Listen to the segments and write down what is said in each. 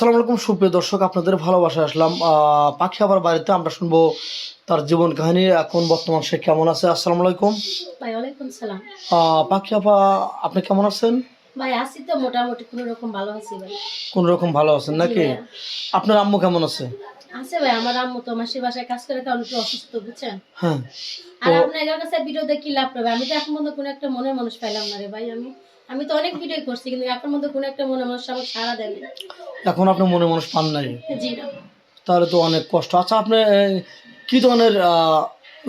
আসসালামু আলাইকুম সুপ্রিয় দর্শক আপনাদের ভালোবাসা আসলাম। পাখি আবার বাড়িতে আমরা শুনব তার জীবন কাহিনী। এখন বর্তমান সে কেমন আছে? আসসালামু আলাইকুম। সালাম। পাখি আপা আপনি কেমন আছেন? ভাই আছি তো মোটামুটি কোনো রকম ভালো আছি ভাই। কোন রকম ভালো আছেন নাকি? আপনার আম্মু কেমন আছে? আছে ভাই আমার আম্মু তো মাসির বাসায় কাজ করে কারণ একটু অসুস্থ বুঝছেন? হ্যাঁ। আর আপনার কাছে ভিডিও দেখি লাভ পাবে আমি তো এখন মধ্যে কোনো একটা মনের মানুষ পাইলাম না রে ভাই আমি আমি তো অনেক ভিডিও করছি কিন্তু মধ্যে কোনো একটা মানুষ আমাকে সারা দেয় না। এখন আপনি মনে মানুষ পান নাই? জি। না তাহলে তো অনেক কষ্ট। আচ্ছা আপনি কি ধরনের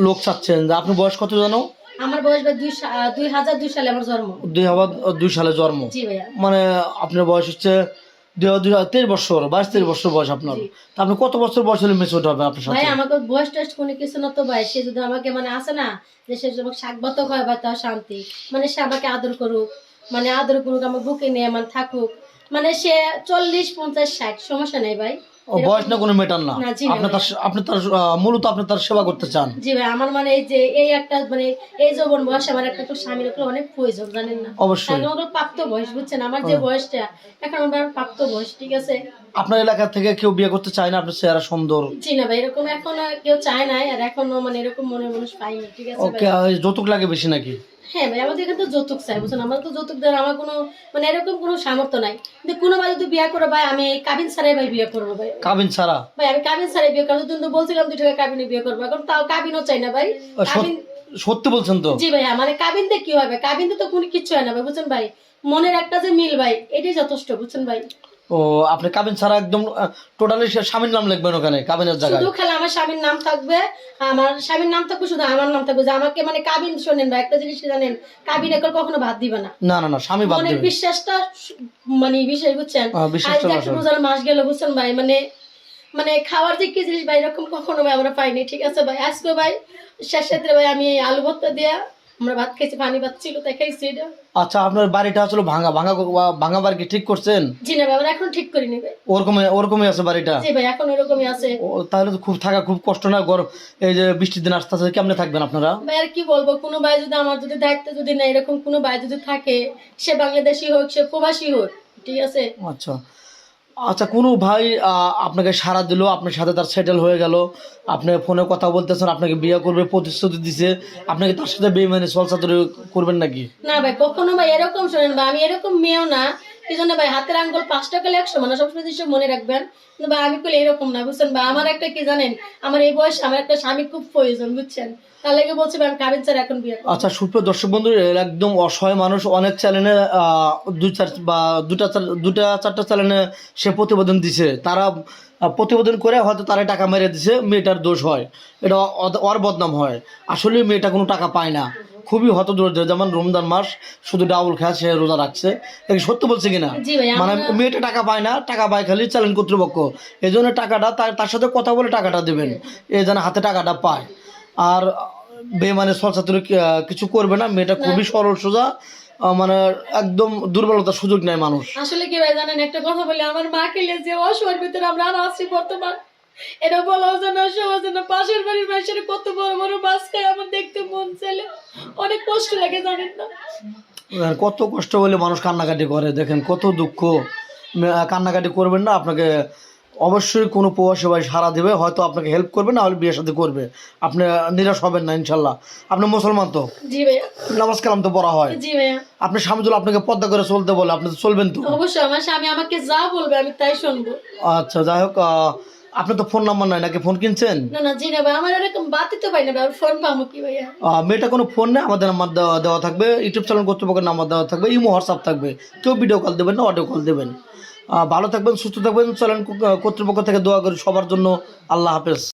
লোক চাচ্ছেন? যে আপনি বয়স কত জানো? আমার বয়স দুই হাজার দুই সালে আমার জন্ম। দুই হাজার দুই সালে জন্ম? মানে আপনার বয়স হচ্ছে দুই হাজার দুই তেইশ বছর বাইশ তেইশ বছর বয়স আপনার। আপনি কত বছর বয়স হলে মেচুর হবে আপনার ভাই আমাকে বয়স টেস্ট কোনো কিছু না তো ভাই। সে যদি আমাকে মানে আসে না যে সে যদি আমাকে হয় বা তাও শান্তি। মানে সে আমাকে আদর করুক। মানে আদর করুক আমার বুকে নিয়ে মানে থাকুক। মানে সে চল্লিশ পঞ্চাশ ষাট সমস্যা নেই ভাই। ও বয়স না কোনো মেটার না। না, না আপনি তার আপনি তার মূলত আপনি তার সেবা করতে চান। জি ভাই আমার মানে এই যে এই একটা মানে এই যৌবন বয়স আমার একটা তো স্বামীর উপরে অনেক প্রয়োজন জানেন না? অবশ্যই। আমার প্রাপ্ত বয়স বুঝছেন? আমার যে বয়সটা এখন আমার প্রাপ্ত বয়স ঠিক আছে? আপনার এলাকা থেকে কেউ বিয়ে করতে চায় না? আপনার চেহারা সুন্দর। জি না ভাই এরকম এখন কেউ চায় নাই আর এখনও মানে এরকম মনে মানুষ পাইনি ঠিক আছে ওকে যৌতুক লাগে বেশি নাকি? হ্যাঁ ভাই আমাদের এখানে তো যৌতুক চাই বুঝছেন? আমার তো যৌতুক দেওয়ার আমার কোনো মানে এরকম কোনো সামর্থ্য নাই। কিন্তু কোনো ভাই যদি বিয়ে করো ভাই আমি কাবিন ছাড়াই ভাই বিয়ে করব ভাই। কাবিন ছাড়া? ভাই আমি কাবিন ছাড়াই বিয়ে করব। কিন্তু বলছিলাম দুই টাকা কাবিনে বিয়ে করব এখন তাও কাবিনও চাই না ভাই। কাবিন সত্যি বলছেন তো? জি ভাই মানে কাবিন দিয়ে কি হবে কাবিন তো কোনো কিচ্ছু হয় না ভাই বুঝছেন ভাই? মনের একটা যে মিল ভাই এটাই যথেষ্ট বুঝছেন ভাই? ও আপনি কাবিন ছাড়া একদম টোটালি স্বামীর নাম লিখবেন ওখানে কাবিনের জায়গায়। শুধু খেলে আমার স্বামীর নাম থাকবে আমার স্বামীর নাম থাকবে শুধু আমার নাম থাকবে। যে আমাকে মানে কাবিন শোনেন ভাই একটা জিনিস জানেন কাবিন একর কখনো ভাত দিবে না। না না না স্বামী বাদ দেবে বিশ্বাসটা মানে বিশেষ বুঝছেন? যে রোজার মাস গেল বুঝছেন ভাই? মানে মানে খাওয়ার যে কি জিনিস ভাই এরকম কখনো ভাই আমরা পাইনি ঠিক আছে ভাই? আজকে ভাই শেষ ক্ষেত্রে ভাই আমি আলু ভর্তা দিয়া আমরা ভাত খাইছি পানি ভাত ছিল তাই খাইছি এটা। আচ্ছা আপনার বাড়িটা আসলে ভাঙা ভাঙা ভাঙা বাড়ি কি ঠিক করছেন? জি না আমরা এখন ঠিক করে নিবে। ওরকম ওরকমই আছে বাড়িটা? জি ভাই এখন এরকমই আছে। তাহলে তো খুব থাকা খুব কষ্ট না গরম এই যে বৃষ্টির দিন আসতে আসতে কেমনে থাকবেন আপনারা? ভাই আর কি বলব কোনো ভাই যদি আমার যদি দায়িত্ব যদি না এরকম কোনো ভাই যদি থাকে সে বাংলাদেশি হোক সে প্রবাসী হোক ঠিক আছে? আচ্ছা। আচ্ছা কোনো ভাই আপনাকে সারা দিল, আপনার সাথে তার সেটেল হয়ে গেল, আপনি ফোনে কথা বলতেছেন, আপনাকে বিয়ে করবে, প্রতিশ্রুতি দিছে আপনাকে তার সাথে বেমানে চলসা করবেন নাকি? না ভাই, কখনো ভাই এরকম শোনেন ভাই, আমি এরকম মেয়েও না এই জন্য ভাই, হাতের আঙ্গুল পাঁচ টাকা একশো মানে সবসময় জিনিস মনে রাখবেন। ভাই, আমি করলে এরকম না, বুঝছেন ভাই? আমার একটা কি জানেন, আমার এই বয়স আমার একটা স্বামী খুব প্রয়োজন, বুঝছেন? আচ্ছা বন্ধু একদম অসহায় মানুষ, অনেক চ্যানেলে বা দুটা দুটা চারটা চ্যানেলে সে প্রতিবেদন তারা প্রতিবেদন করে হয়তো টাকা মেরে মেয়েটার দোষ হয়। এটা হয়। আসলে মেয়েটা কোনো টাকা পায় না। খুবই হতদরিদ্র যেমন রমজান মাস শুধু ডাউল খায় সে রোজা রাখছে। সত্য বলছে কিনা? মানে মেয়েটা টাকা পায় না টাকা পায় খালি চ্যালেঞ্জ কর্তৃপক্ষ। এই জন্য টাকাটা তার সাথে কথা বলে টাকাটা দেবেন। এই যেন হাতে টাকাটা পায়। আর বেমানে সরসাতুরি কিছু করবে না মেয়েটা খুবই সরল সোজা মানে একদম দুর্বলতার সুযোগ নেয় মানুষ। আসলে কি ভাই জানেন একটা কথা বলি আমার মা খেলে যে অসহায়ের ভিতরে আমরা আর আছি বর্তমান এটা বলাও যেন সহজ না। পাশের বাড়ির মানুষের কত বড় বড় মাছ খায় আমার দেখতে মন চাইলে। অনেক কষ্ট লাগে জানেন না? কত কষ্ট হলে মানুষ কান্নাকাটি করে। দেখেন কত দুঃখ। কান্নাকাটি করবেন না আপনাকে অবশ্যই কোনো প্রবাসী ভাই সারা দেবে। হয়তো আপনাকে হেল্প করবে না হলে বিয়ের সাথে করবে। আপনি নিরাশ হবেন না ইনশাল্লাহ। আপনি মুসলমান তো? জি ভাইয়া। নামাজ কালাম তো পড়া হয়। জি ভাইয়া। আপনি স্বামীজুল আপনাকে পদ্মা করে চলতে বলে আপনি তো চলবেন তো? অবশ্যই আমার স্বামী আমাকে যা বলবে আমি তাই শুনব। আচ্ছা যাই হোক আপনি তো ফোন নাম্বার নাই নাকি? ফোন কিনছেন? না না জি না ভাই আমার এরকম বাতি তো পাই না ভাই ফোন পাবো কি ভাইয়া? মেয়েটা কোনো ফোন নেই আমাদের নাম্বার দেওয়া দেওয়া থাকবে ইউটিউব চ্যানেল কর্তৃপক্ষের নাম্বার দেওয়া থাকবে ইমো হোয়াটসঅ্যাপ থাকবে কেউ ভিডিও কল দেবেন না অডিও কল দেবেন। ভালো থাকবেন সুস্থ থাকবেন চ্যানেল কর্তৃপক্ষ থেকে দোয়া করি সবার জন্য। আল্লাহ হাফেজ।